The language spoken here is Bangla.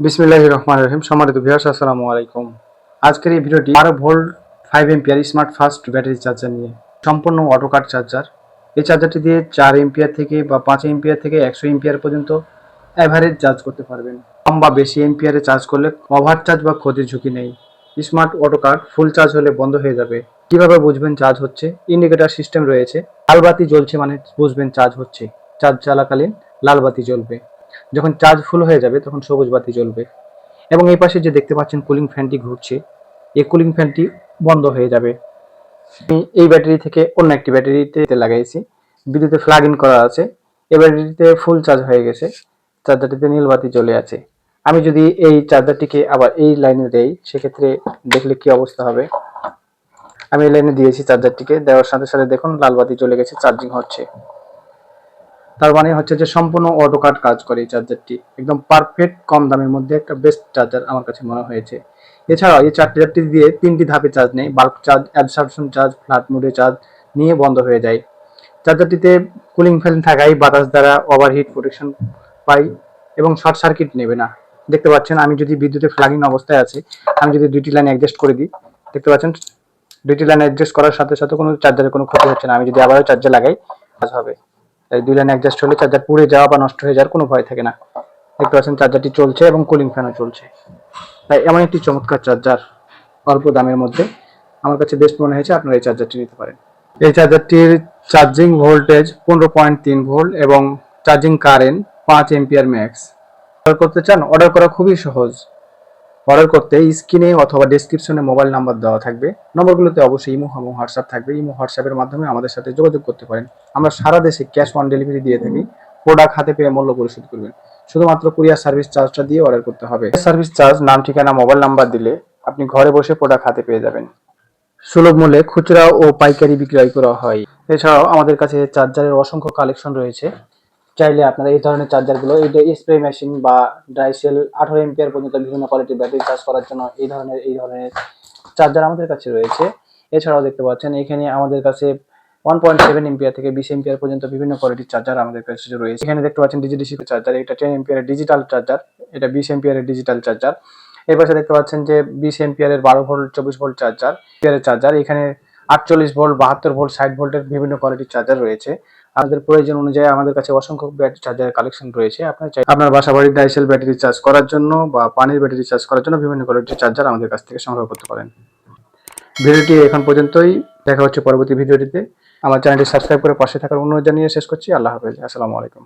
বিসমিল্লাহ রহমান রহিম। সম্মানিত ভিউয়ার্স আসসালামু আলাইকুম। আজকের এই ভিডিওটি বারো volt five ampere smart fast battery charger নিয়ে। সম্পূর্ণ অটো কাট চার্জার এই চার্জারটি দিয়ে চার এম্পিয়ার থেকে বা পাঁচ এম্পিয়ার থেকে একশো এম্পিয়ার পর্যন্ত অ্যাভারেজ চার্জ করতে পারবেন। কম বা বেশি এম্পিয়ারে চার্জ করলে ওভার চার্জ বা ক্ষতির ঝুঁকি নেই। Smart auto cut full charge হলে বন্ধ হয়ে যাবে। কীভাবে বুঝবেন চার্জ হচ্ছে? ইন্ডিকেটর সিস্টেম রয়েছে। লাল বাতি জ্বলছে মানে বুঝবেন চার্জ হচ্ছে। চার্জ চলাকালীন লাল বাতি জ্বলবে। যখন চার্জ ফুল হয়ে যাবে, তখন সবুজ বাতি জ্বলবে। এবং এই পাশে যে দেখতে পাচ্ছেন কুলিং ফ্যানটি ঘুরছে, এই কুলিং ফ্যানটি বন্ধ হয়ে যাবে। এই ব্যাটারি থেকে অন্য একটি ব্যাটারিতে লাগাইছি। বিদ্যুতে ফ্লাগ ইন করা আছে। এই ব্যাটারিতে ফুল চার্জ হয়ে গেছে। চার্জারটিতে নীল বাতি জ্বলে আছে। আমি যদি এই চার্জারটিকে আবার এই লাইনে দেই, সেক্ষেত্রে দেখলে কি অবস্থা হবে? আমি এই লাইনে দিয়েছি চার্জারটিকে। দেওয়ার সাথে সাথে দেখুন, লাল বাতি চলে গেছে চার্জিং হচ্ছে। তার মানে হচ্ছে যে সম্পূর্ণ অটো কাট কাজ করে এই চার্জারটি একদম পারফেক্ট কম দামের মধ্যে একটা বেস্ট চার্জার আমার কাছে মনে হয়েছে। এছাড়াও এই চার্জারটি দিয়ে তিনটি ধাপে চার্জ নেই bulk charge absorption charge float মোডে চার্জ নিয়ে বন্ধ হয়ে যায়। চার্জারটিতে কুলিং ফ্যান থাকায় বাতাস দ্বারা ওভারহিট প্রোটেকশন পাই এবং শর্ট সার্কিট নেবে না। দেখতে পাচ্ছেন আমি যদি বিদ্যুতের ফ্লাগিং অবস্থায় আছে, আমি যদি দুইটি লাইন অ্যাডজাস্ট করে দিই, দেখতে পাচ্ছেন দুইটি লাইন অ্যাডজাস্ট করার সাথে সাথে কোনো চার্জারের কোনো ক্ষতি হচ্ছে না। আমি যদি আবারও চার্জার লাগাই, কাজ হবে। তাই দুই লাইন অ্যাডজাস্ট হলে চার্জার পুড়ে যাওয়া বা নষ্ট হয়ে যাওয়ার কোনো ভয় থাকে না। দেখতে পাচ্ছেন চার্জারটি চলছে এবং কুলিং ফ্যানও চলছে। তাই এমন একটি চমৎকার চার্জার অল্প দামের মধ্যে আমার কাছে বেস্ট মনে হয়েছে, আপনারা এই চার্জারটি নিতে পারেন। এই চার্জারটির চার্জিং ভোল্টেজ পনেরো পয়েন্ট তিন ভোল্ট এবং চার্জিং কারেন্ট পাঁচ এম্পিয়ার ম্যাক্স অর্ডার করতে চান, অর্ডার করা খুবই সহজ। অর্ডার করতে স্ক্রিনে অথবা ডেসক্রিপশনে মোবাইল নাম্বার দেওয়া থাকবে। নম্বরগুলোতে অবশ্যই ইমো এবং হোয়াটসঅ্যাপ থাকবে। ইমো, হোয়াটসঅ্যাপের মাধ্যমে আমাদের সাথে যোগাযোগ করতে পারেন। আমরা সারা দেশে ক্যাশ অন ডেলিভারি দিয়ে থাকি। প্রোডাক্ট হাতে পেয়ে মূল্য পরিশোধ করবেন। শুধুমাত্র কুরিয়ার সার্ভিস চার্জটা দিয়ে অর্ডার করতে হবে। সার্ভিস চার্জ নাম, ঠিকানা মোবাইল নাম্বার দিলে আপনি ঘরে বসে প্রোডাক্ট হাতে পেয়ে যাবেন। সুলভ মূল্যে খুচরা ও পাইকারি বিক্রয় করা হয়। এছাড়াও আমাদের কাছে চার্জারের অসংখ্য কালেকশন রয়েছে। চাইলে আপনারা এই ধরনের চার্জারগুলো এটা স্প্রে মেশিন বা ড্রাই সেল আঠারো এম্পিয়ার পর্যন্ত বিভিন্ন কোয়ালিটির ব্যাটারি চার্জ করার জন্য এই ধরনের এই ধরনের চার্জার আমাদের কাছে রয়েছে। এছাড়াও দেখতে পাচ্ছেন এখানে আমাদের কাছে ওয়ান পয়েন্ট সেভেন এম্পিয়ার থেকে বিশ এম্পিয়ার পর্যন্ত বিভিন্ন কোয়ালিটির চার্জার আমাদের কাছে রয়েছে। এখানে দেখতে পাচ্ছেন ডিজিডিসি চার্জার এটা টেন এম্পিয়ারের ডিজিটাল চার্জার এটা বিশ এম্পিয়ারের ডিজিটাল চার্জার এর পাশে দেখতে পাচ্ছেন যে বিশ এম্পিয়ারের বারো ভোল্ট চব্বিশ ভোল্ট চার্জার এম্পিয়ারের চার্জার এখানে আটচল্লিশ ভোল্ট, বাহাত্তর ভোল্ট, ষাট ভোল্টের বিভিন্ন কোয়ালিটির চার্জার রয়েছে। আমাদের প্রয়োজন অনুযায়ী আমাদের কাছে অসংখ্য ব্যাটারি চার্জারের কালেকশন রয়েছে। আপনার চাই আপনার বাসা বাড়ির ডাইসেল ব্যাটারি চার্জ করার জন্য বা পানির ব্যাটারি চার্জ করার জন্য বিভিন্ন কোয়ালিটির চার্জার আমাদের কাছ থেকে সংগ্রহ করতে পারেন। ভিডিওটি এখন পর্যন্তই। দেখা হচ্ছে পরবর্তী ভিডিওটিতে। আমার চ্যানেলটি সাবস্ক্রাইব করে পাশে থাকার অনুরোধ জানিয়ে শেষ করছি। আল্লাহ হাফেজ। আসসালামু আলাইকুম।